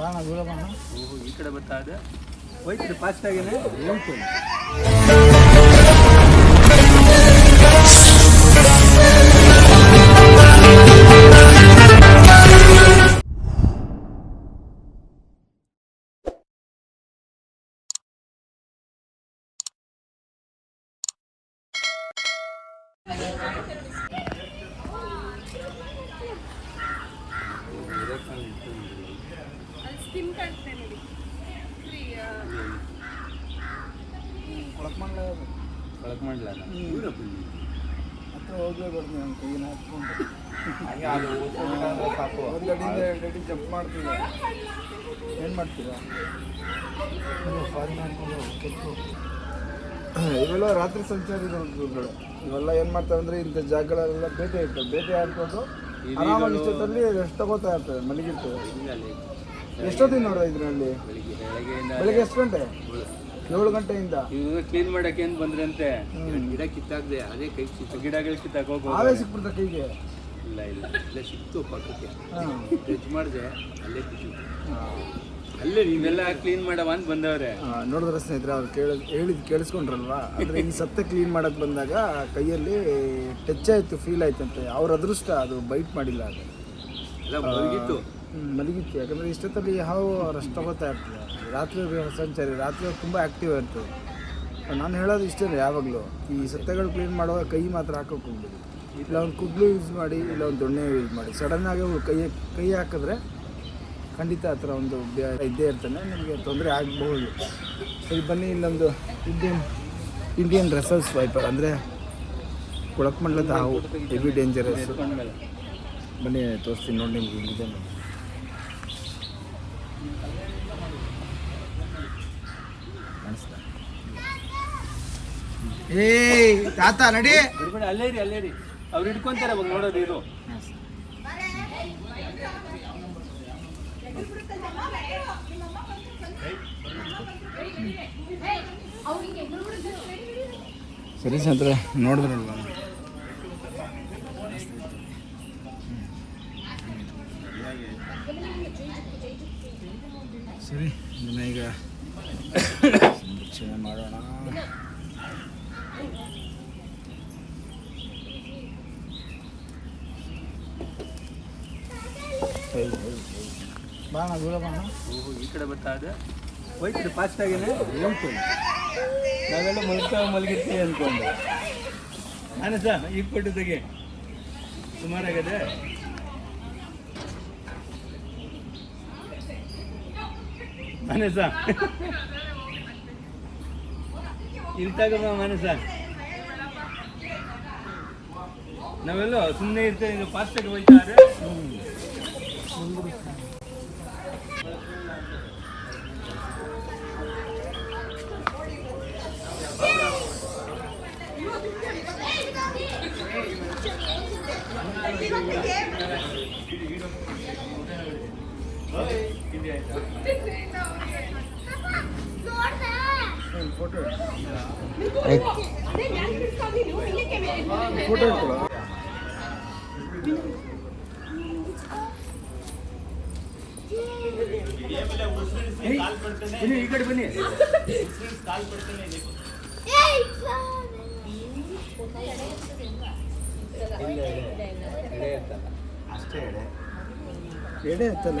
ಬಾಣ ದೂರ ಬಾಣ ಈ ಕಡೆ ಬರ್ತಾ ಇದೆ. ಹೋಯ್ತು ಫಾಸ್ಟ್ ಆಗೇನೆ? ಉಂಟು ಸ್ಕಿನ್ ಕಾಣ್ತದೆ ನೋಡಿ. ಫ್ರೀ ಕೊಳಕ್ ಮಾಡ್ಲ ಒಳಗೆ ಮಾಡಲ ಹತ್ರ ಹೋಗ್ಲೇ ಬರ್ತೀನಿ ನನ್ನ ಕೈನ ಹತ್ಕೊಂಡು ಸಾಕು. ಒಂದು ಗಡಿಯಿಂದ ಎರಡು ಗಡಿ ಜಂಪ್ ಮಾಡ್ತೀವಿ ಏನು ಮಾಡ್ತೀರಾ? ಫಾರಿನ್ ಕೆಟ್ಟು ಇವೆಲ್ಲ ರಾತ್ರಿ ಸಂಚಾರ ಇವೆಲ್ಲ ಏನು ಮಾಡ್ತಾರೆ ಅಂದರೆ ಇಂಥ ಜಾಗಗಳೆಲ್ಲ ಬೇಟೆ ಇರ್ತವೆ. ಬೇಟೆ ಆಡ್ಕೊಂಡು ಆರಾಮಾಗಿ ಇಷ್ಟದಲ್ಲಿ ರೆಸ್ಟ್ ತಗೋತಾ ಇರ್ತವೆ ಮಲಗಿರ್ತವೆ. ಎಷ್ಟೊತ್ತಿಗೆ ನೋಡೋ ಇದರಲ್ಲಿ? ಬೆಳಿಗ್ಗೆ ಎಷ್ಟು ಗಂಟೆ? ಏಳು ಗಂಟೆಯಿಂದ? ಕ್ಲೀನ್ ಮಾಡಕ್ಕೆ ಏನ್ ಬಂದ್ರಂತೆ? ಅಂತೆ ಗಿಡ ಕಿತ್ತಾಕ್ದೆ ಅದೇ ಕೈ ಸಿಕ್ತು ಗಿಡಗಳು ಕಿತ್ತಾಕೋಕ್ ಆವೇ ಸಿಕ್ಬಿಡ್ತ ಕೈಗೆ? ಇಲ್ಲ ಇಲ್ಲ ಅಲ್ಲೇ ಸಿಕ್ತು ಪಕ್ಕಕ್ಕೆ. ಟಚ್ ಮಾಡಿದೆ ಅಲ್ಲೇ ಬಿಟ್ಟಿತ್ತು ಅಲ್ಲೇ ನೀವೆಲ್ಲ ಕ್ಲೀನ್ ಮಾಡವ ಅಂತ ಬಂದವ್ರೆ. ನೋಡಿದ್ರೆ ಸ್ನೇಹಿತರೆ ಅವ್ರು ಕೇಳ ಹೇಳಿದ್ ಕೇಳಿಸ್ಕೊಂಡ್ರಲ್ವಾ? ಅಂದ್ರೆ ಈ ಸತ್ತ ಕ್ಲೀನ್ ಮಾಡಕ್ಕೆ ಬಂದಾಗ ಕೈಯಲ್ಲಿ ಟಚ್ ಆಯ್ತು ಫೀಲ್ ಆಯ್ತಂತೆ. ಅವ್ರ ಅದೃಷ್ಟ ಅದು ಬೈಟ್ ಮಾಡಿಲ್ಲ ಅದು. ಎಲ್ಲ ಹ್ಮ್, ಮಲಗಿತ್ತು. ಯಾಕಂದರೆ ಇಷ್ಟೊತ್ತಲ್ಲಿ ಯಾವ ರೆಸ್ಟ್ ತಗೋತಾ ಇರ್ತದೆ. ರಾತ್ರಿ ಸಂಚಾರಿ, ರಾತ್ರಿ ತುಂಬ ಆ್ಯಕ್ಟಿವ್ ಇರ್ತದೆ ನಾನು ಹೇಳೋದು ಇಷ್ಟೇ ಯಾವಾಗಲೂ. ಈ ಸತ್ಯಗಳು ಕ್ಲೀನ್ ಮಾಡುವಾಗ ಕೈ ಮಾತ್ರ ಹಾಕೋಕೆ ಹೋಗ್ಬೇಡಿ. ಇಲ್ಲ ಒಂದು ಕುಡ್ಲು ಯೂಸ್ ಮಾಡಿ, ಇಲ್ಲ ಒಂದು ದೊಣ್ಣೆ ಯೂಸ್ ಮಾಡಿ. ಸಡನ್ನಾಗಿ ಕೈ ಕೈ ಹಾಕಿದ್ರೆ ಖಂಡಿತ ಆ ಥರ ಒಂದು ಇದ್ದೇ ಇರ್ತಾನೆ. ನಿಮಗೆ ತೊಂದರೆ ಆಗಬಹುದು. ಸರಿ, ಬನ್ನಿ, ಇಲ್ಲೊಂದು ಇಂಡಿಯನ್ ಇಂಡಿಯನ್ ರೆಸಲ್ಸ್ ವೈಪರ್ ಅಂದರೆ ಕೊಳಕ್ಮಂಡ್ಲದ ಹಾವು. ಹೆವಿ ಡೇಂಜರಸ್ ಬನ್ನಿ, ತೋರಿಸ್ತೀನಿ ನೋಡಿ ನಿಮ್ಗೆ ಹಿಂಗಿದೆ ನೋಡಿ ಕಾಣಿಸ್ತಾ ಏಯ್ ತಾತ ನಡಿ. ಅಲ್ಲೇ ರೀ ಅಲ್ಲೇ ರೀ ಅವ್ರು ಹಿಡ್ಕೊಂತಾರೆ ಅವಾಗ ನೋಡೋದು ಇದು. ಸರಿ ಸಂತ್ರ ನೋಡಿದ್ರಲ್ವ? ಸರಿ ಈಗ ಸಂರಕ್ಷಣೆ ಮಾಡೋಣ. ಬಾಣ ದೂರ ಬಾಣ. ಓಹೋ ಈ ಕಡೆ ಬರ್ತಾ ಇದೆ. ಹೋಯ್ತು ಫಾಸ್ಟ್ ಆಗೇನೆ? ಉಂಟು ನಾವೆಲ್ಲ ಮಲ್ಕ ಮಲಗಿರ್ತೀವಿ ಅನ್ಕೊಂಡು. ನಾನು ಸಹ ಈಗ ಕೊಟ್ಟು ತೆಗೆ. ಸುಮಾರಾಗದೆ. ನಾನೇ ಇಲ್ಲಿ ತಗೋ ಮನಸ ನಾವೆಲ್ಲ ಸುಮ್ಮನೆ ಇರ್ತೇವೆ ಫಾಸ್ಟಾಗಿ ಹೋಯ್ತಾರೆ ಫೋಟೋ ಫೋಟೋ ಇಟ್ಕೊಳ್ಳೋ ಬನ್ನಿ ಈ ಕಡೆ ಬನ್ನಿ ಅಷ್ಟೇ ಎಡೆ ಎಡೆ ಎತ್ತಲ್ಲ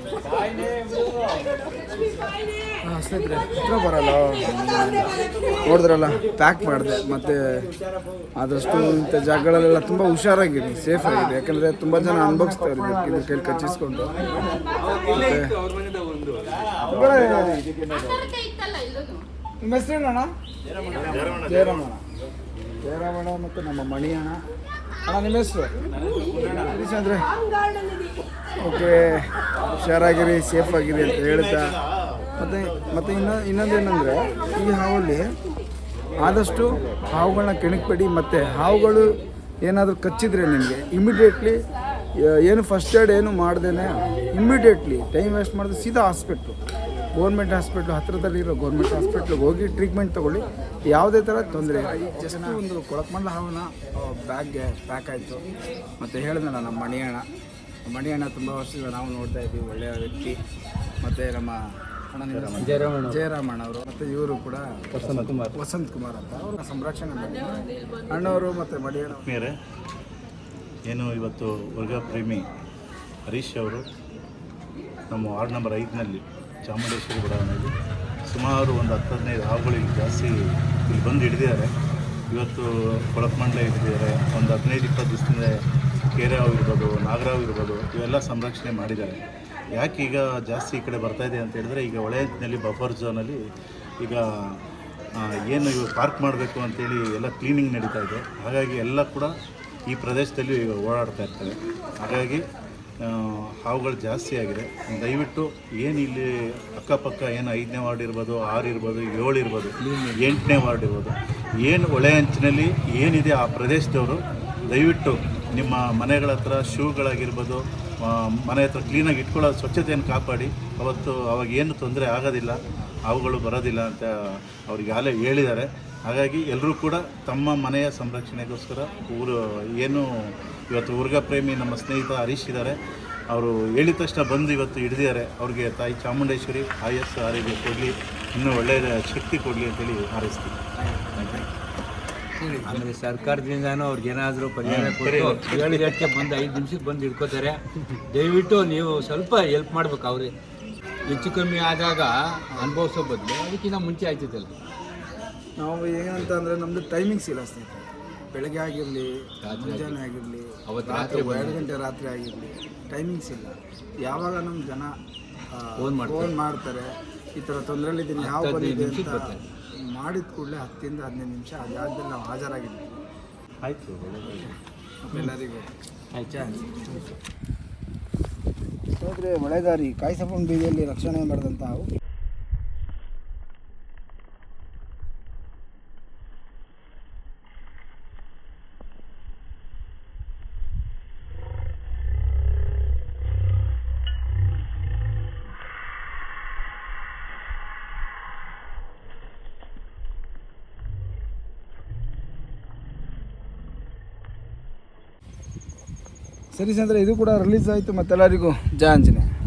ಸ್ನೇಹಿತರೆ ಚಿತ್ರ ಬರಲ್ಲ. ನೋಡಿದ್ರಲ್ಲ ಪ್ಯಾಕ್ ಮಾಡಿದೆ, ಮತ್ತು ಆದಷ್ಟು ಇಂಥ ಜಾಗಗಳಲ್ಲೆಲ್ಲ ತುಂಬ ಹುಷಾರಾಗಿದೆ ಸೇಫ್ ಆಗಿದೆ ಯಾಕಂದರೆ ತುಂಬ ಜನ ಅನುಭವಿಸ್ತಾರೆ ಇದ್ರ ಕೈಲಿ ಕಚ್ಚಿಸ್ಕೊಂಡು. ನಿಮ್ಮ ಹೆಸರೇನಣ್ಣ ಜಯರಮಣ. ಜಯರಮಣ ಮತ್ತು ನಮ್ಮ ಮಣಿಯಣ್ಣ. ಅಣ್ಣ, ನಿಮ್ಮ ಹೆಸರು? ಅಂದರೆ ಓಕೆ, ಹುಷಾರಾಗಿರಿ ಸೇಫ್ ಆಗಿರಿ ಅಂತ ಹೇಳ್ತಾ. ಮತ್ತು ಮತ್ತು ಇನ್ನೊ ಇನ್ನೊಂದು ಏನಂದರೆ ಈ ಹಾವಲ್ಲಿ ಆದಷ್ಟು ಹಾವುಗಳನ್ನ ಕೆಣಕ್ಬೇಡಿ, ಮತ್ತು ಹಾವುಗಳು ಏನಾದರೂ ಕಚ್ಚಿದ್ರೆ ನಿಮಗೆ ಇಮಿಡಿಯೇಟ್ಲಿ ಏನು ಫಸ್ಟ್ ಏಡ್ ಏನು ಮಾಡ್ದೇನೆ ಇಮಿಡಿಯೇಟ್ಲಿ ಟೈಮ್ ವೇಸ್ಟ್ ಮಾಡಿದ್ರೆ ಸೀದಾ ಹಾಸ್ಪಿಟ್ಲು ಗೋರ್ಮೆಂಟ್ ಹಾಸ್ಪಿಟ್ಲು ಹತ್ತಿರದಲ್ಲಿರೋ ಗೌರ್ಮೆಂಟ್ ಹಾಸ್ಪಿಟ್ಲಿಗೆ ಹೋಗಿ ಟ್ರೀಟ್ಮೆಂಟ್ ತೊಗೊಳ್ಳಿ. ಯಾವುದೇ ಥರ ತೊಂದರೆ ಜಸ್ಟ್ ಒಂದು ಕೊಳಕ್ಮಂಡ್ಲ ಹಾವನ್ನ ಬ್ಯಾಗ್ಗೆ ಪ್ಯಾಕ್ ಆಯಿತು. ಮತ್ತು ಹೇಳಿದ್ನಲ್ಲ ನಮ್ಮ ಮಣಿಯಣ್ಣ ಮಣಿಯಣ್ಣ ತುಂಬ ವರ್ಷದಿಂದ ನಾವು ನೋಡ್ತಾ ಇದ್ದೀವಿ ಒಳ್ಳೆಯ ವ್ಯಕ್ತಿ. ಮತ್ತು ನಮ್ಮ? ಜಯರಾಮಣ್ಣ. ಜಯರಾಮಣ್ಣ ಅವರು ಮತ್ತು ಇವರು ಕೂಡ ವಸಂತ್ ಕುಮಾರ್. ವಸಂತ್ ಕುಮಾರ್ ಅಂತ. ಅವ್ರನ್ನ ಸಂರಕ್ಷಣೆ ಅಣ್ಣವರು ಮತ್ತು ಮಡಿಯಣ್ಣ ಮೇರೆ ಏನು ಇವತ್ತು ವರ್ಗ ಪ್ರೇಮಿ ಹರೀಶ್ ಅವರು ನಮ್ಮ ವಾರ್ಡ್ ನಂಬರ್ ಐದನಲ್ಲಿ ಚಾಮುಂಡೇಶ್ವರಿ ಬಡಾವಣೆಯಲ್ಲಿ ಸುಮಾರು ಒಂದು ಹತ್ತು ಹದಿನೈದು ಹಾವುಗಳು ಜಾಸ್ತಿ ಇಲ್ಲಿ ಬಂದು ಹಿಡಿದಿದ್ದಾರೆ. ಇವತ್ತು ಕೊಳಕಮಂಡಲ ಹಿಡಿದಿದ್ದಾರೆ. ಒಂದು ಹದಿನೈದು ಇಪ್ಪತ್ತು ದಿವಸದಿಂದ ಕೇರೆ ಹಾವು ಇರ್ಬೋದು, ನಾಗರಾವ್ ಇರ್ಬೋದು, ಇವೆಲ್ಲ ಸಂರಕ್ಷಣೆ ಮಾಡಿದ್ದಾರೆ. ಯಾಕೆ ಈಗ ಜಾಸ್ತಿ ಈ ಕಡೆ ಇದೆ ಅಂತ ಹೇಳಿದ್ರೆ, ಈಗ ಹೊಳೆಯಲ್ಲಿ ಬಫರ್ ಝೋನಲ್ಲಿ ಈಗ ಏನು ಇವಾಗ ಪಾರ್ಕ್ ಮಾಡಬೇಕು ಅಂತೇಳಿ ಎಲ್ಲ ಕ್ಲೀನಿಂಗ್ ನಡೀತಾ ಇದೆ. ಹಾಗಾಗಿ ಎಲ್ಲ ಕೂಡ ಈ ಪ್ರದೇಶದಲ್ಲಿ ಓಡಾಡ್ತಾ ಇರ್ತಾರೆ ಹಾಗಾಗಿ ಹಾವುಗಳು ಜಾಸ್ತಿ ಆಗಿದೆ. ದಯವಿಟ್ಟು ಏನು ಇಲ್ಲಿ ಅಕ್ಕಪಕ್ಕ ಏನು ಐದನೇ ವಾರ್ಡ್ ಇರ್ಬೋದು, ಆರು ಇರ್ಬೋದು, ಏಳು ಇರ್ಬೋದು, ಎಂಟನೇ ವಾರ್ಡ್ ಇರ್ಬೋದು, ಏನು ಹೊಳೆ ಅಂಚಿನಲ್ಲಿ ಏನಿದೆ ಆ ಪ್ರದೇಶದವರು, ದಯವಿಟ್ಟು ನಿಮ್ಮ ಮನೆಗಳ ಹತ್ರ ಶೂಗಳಾಗಿರ್ಬೋದು ಮನೆ ಹತ್ರ ಕ್ಲೀನಾಗಿ ಇಟ್ಕೊಳ್ಳೋ ಸ್ವಚ್ಛತೆಯನ್ನು ಕಾಪಾಡಿ. ಅವತ್ತು ಅವಾಗ ಏನು ತೊಂದರೆ ಆಗೋದಿಲ್ಲ, ಅವುಗಳು ಬರೋದಿಲ್ಲ ಅಂತ ಅವ್ರಿಗೆ ಆಗಲೇ ಹೇಳಿದ್ದಾರೆ. ಹಾಗಾಗಿ ಎಲ್ಲರೂ ಕೂಡ ತಮ್ಮ ಮನೆಯ ಸಂರಕ್ಷಣೆಗೋಸ್ಕರ ಊರು, ಏನು ಇವತ್ತು ಉರ್ಗ ಪ್ರೇಮಿ ನಮ್ಮ ಸ್ನೇಹಿತ ಹರೀಶ್ ಇದ್ದಾರೆ. ಅವರು ಹೇಳಿದ ತಕ್ಷಣ ಬಂದು ಇವತ್ತು ಹಿಡಿದಿದ್ದಾರೆ. ಅವ್ರಿಗೆ ತಾಯಿ ಚಾಮುಂಡೇಶ್ವರಿ ಆಯಸ್ಸು ಆರೋಗ್ಯ ಕೊಡಲಿ, ಇನ್ನೂ ಒಳ್ಳೆಯ ಶಕ್ತಿ ಕೊಡಲಿ ಅಂತೇಳಿ ಹಾರೈಸ್ತೀವಿ. ಆಮೇಲೆ ಸರ್ಕಾರದಿಂದನೂ ಅವ್ರಿಗೆ ಏನಾದರೂ ಪರಿಹಾರ ಕೊಟ್ಟು ಏಳು ಗಂಟೆಗೆ ಬಂದು ಐದು ನಿಮಿಷಕ್ಕೆ ಬಂದು ಹಿಡ್ಕೋತಾರೆ. ದಯವಿಟ್ಟು ನೀವು ಸ್ವಲ್ಪ ಹೆಲ್ಪ್ ಮಾಡ್ಬೇಕು ಅವ್ರಿಗೆ. ಹೆಚ್ಚು ಕಮ್ಮಿ ಆದಾಗ ಅನುಭವಿಸೋ ಬದಲು ಅದಕ್ಕಿಂತ ಮುಂಚೆ ಆಯ್ತಿದ್ದಲ್ಲ ನಾವು ಏನಂತ ಅಂದರೆ ನಮ್ಮದು ಟೈಮಿಂಗ್ಸ್ ಇಲ್ಲ ಸ್ನೇಹಿತರೆ. ಬೆಳಗ್ಗೆ ಆಗಿರಲಿ ಮುಂಜಾನೆ ಆಗಿರಲಿ. ಅವತ್ತು ರಾತ್ರಿ ಎರಡು ಗಂಟೆ ರಾತ್ರಿ ಆಗಿರಲಿ ಟೈಮಿಂಗ್ಸ್ ಇಲ್ಲ. ಯಾವಾಗ ನಮ್ಮ ಜನ. ಫೋನ್ ಮಾಡ್ತಾರೆ. ಈ ಥರ ತೊಂದರೆಲಿದ್ದೀನಿ ಯಾವ ಬಂದಿದೆ ಅಂತ ಮಾಡಿದ ಕೂಡಲೇ ಹತ್ತಿಂದ ಹದಿನೈದು ನಿಮಿಷ ಆ ಜಾಗದಲ್ಲಿ ನಾವು ಹಾಜರಾಗಿದ್ದೀವಿ ಆಯಿತು. ಎಲ್ಲರಿಗೂ ಆಯ್ತು. ಒಳೆದಾರಿ ಕಾಯಿಸಪ್ಪನ ಬೀದಿಯಲ್ಲಿ ರಕ್ಷಣೆ ಮಾಡಿದಂಥ ಸರಿ ಸಂದ್ರೆ ಇದು ಕೂಡ ರಿಲೀಸ್ ಆಯಿತು ಮತ್ತೆಲ್ಲರಿಗೂ. ಜಯ ಆಂಜನೇಯ.